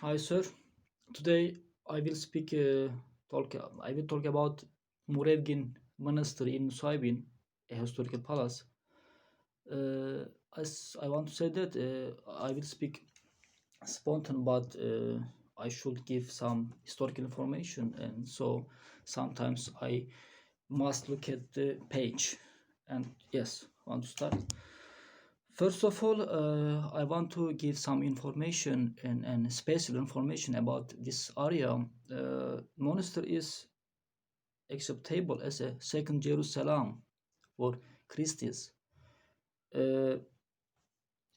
Hi, sir. Today I will speak. Uh, talk. I will talk about Murevgin Monastery in Nusaybin, a historical palace. Uh, as I want to say that uh, I will speak spontaneous, but uh, I should give some historical information, and so sometimes I must look at the page. And yes, want to start. First of all, uh, I want to give some information and, and special information about this area. Uh, monastery is acceptable as a second Jerusalem for Christians. Uh,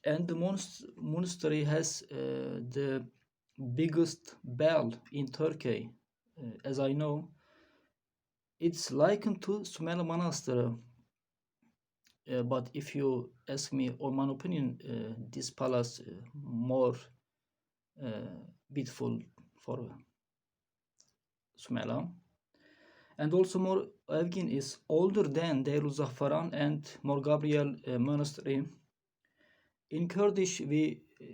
and the monast- monastery has uh, the biggest bell in Turkey. Uh, as I know, it's likened to Sümele Monastery. Uh, but if you ask me or my opinion, uh, this palace uh, more uh, beautiful for Sümele. And also Mor Evgin is older than Deir Zafaran and Mor Gabriel uh, Monastery. In Kurdish, we uh,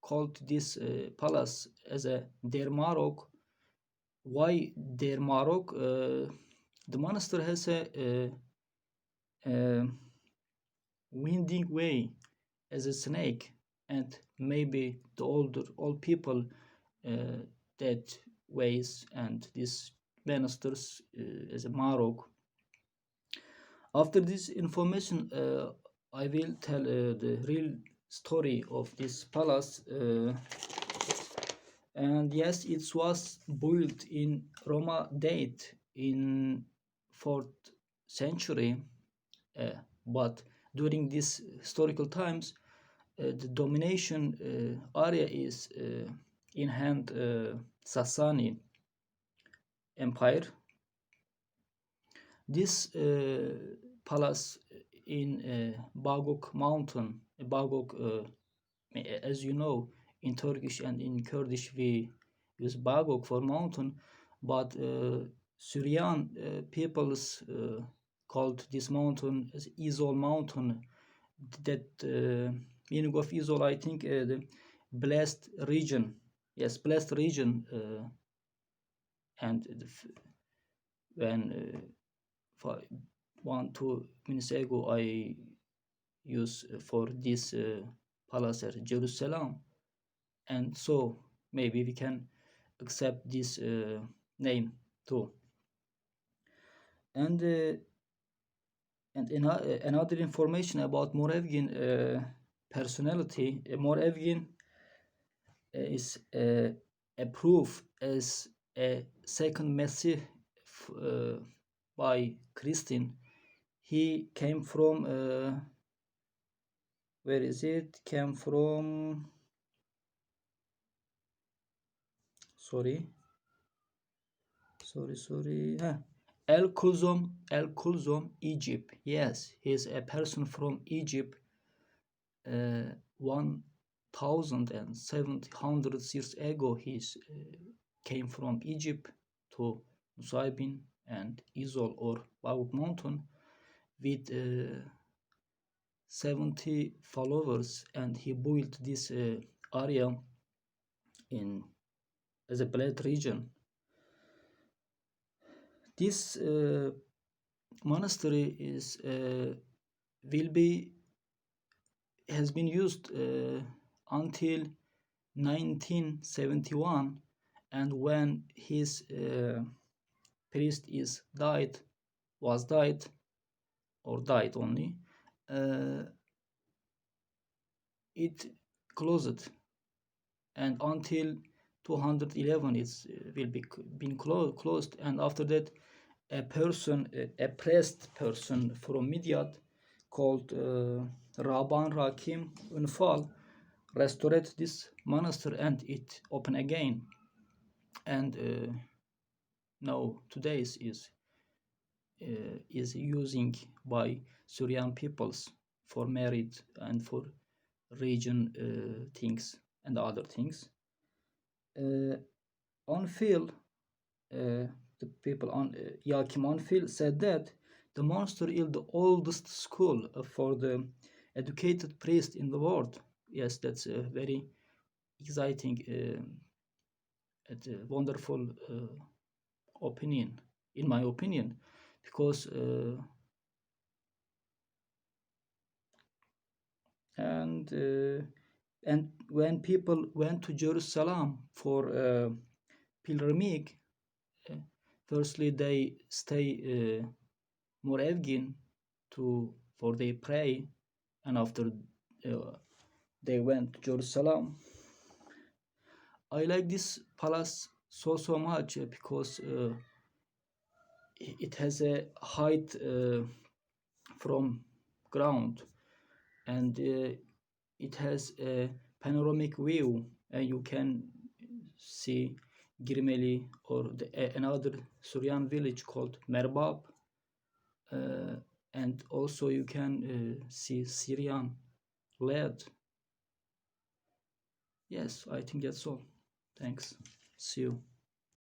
called this uh, palace as a Der Marok. Why Der Marok? Uh, the monastery has a, uh, uh, winding way as a snake, and maybe the older old people uh, that ways and these monasteries uh, as a Marok. After this information, uh, I will tell uh, the real story of this palace. Uh, and yes, it was built in Roma date in fourth century, uh, but during these historical times, uh, the domination uh, area is uh, in hand uh, Sasani Empire. This uh, palace in uh, Bagok mountain, Bagok, as you know, in Turkish and in Kurdish we use Bagok for mountain, but Syrian peoples called this mountain as Izol mountain. That uh, meaning of Izol, I think, uh, the blessed region. Yes, blessed region. Uh, and when uh, for one two minutes ago I use for this uh, palace at Jerusalem, and so maybe we can accept this uh, name too. And uh, and ano- another information about Morevgin uh, personality, uh, Morevgin uh, is uh, approved as a second uh, by Christian. He came from uh, where is it? Came from sorry, sorry, sorry. Huh. El Kulzum, El Kulzum, Egypt. Yes, he's a person from Egypt. Uh, one thousand and seven hundred years ago, he uh, came from Egypt to Nusaybin and Izol or Baguk Mountain with uh, 70 followers, and he built this uh, area in as a region. This uh, monastery is uh, will be has been used uh, until 1971 and when his uh, priest is died was died or died only it closed. And until 211 it's uh, will be been clo- closed and after that a person a pressed person from Midyat called uh, Raban Rakim Unfal restored this monastery and it opened again and uh, now today's is uh, is using by Syrian peoples for married and for region uh, things and other things. Uh, Onfil, uh, the people on uh, Yakim Onfil said that the monastery is the oldest school for the educated priest in the world. Yes, that's a very exciting uh, It's a wonderful uh, opinion, in my opinion, because uh, and uh, and when people went to Jerusalem for uh, pilgrimage, firstly they stay uh, Moravgin to for they pray, and after uh, they went to Jerusalem. I like this palace so so much uh, because uh, it has a height uh, from ground and uh, it has a panoramic view and you can see Girmeli or the, another Syrian village called Merbab uh, and also you can uh, see Syrian lead yes I think that's all. Thanks. See you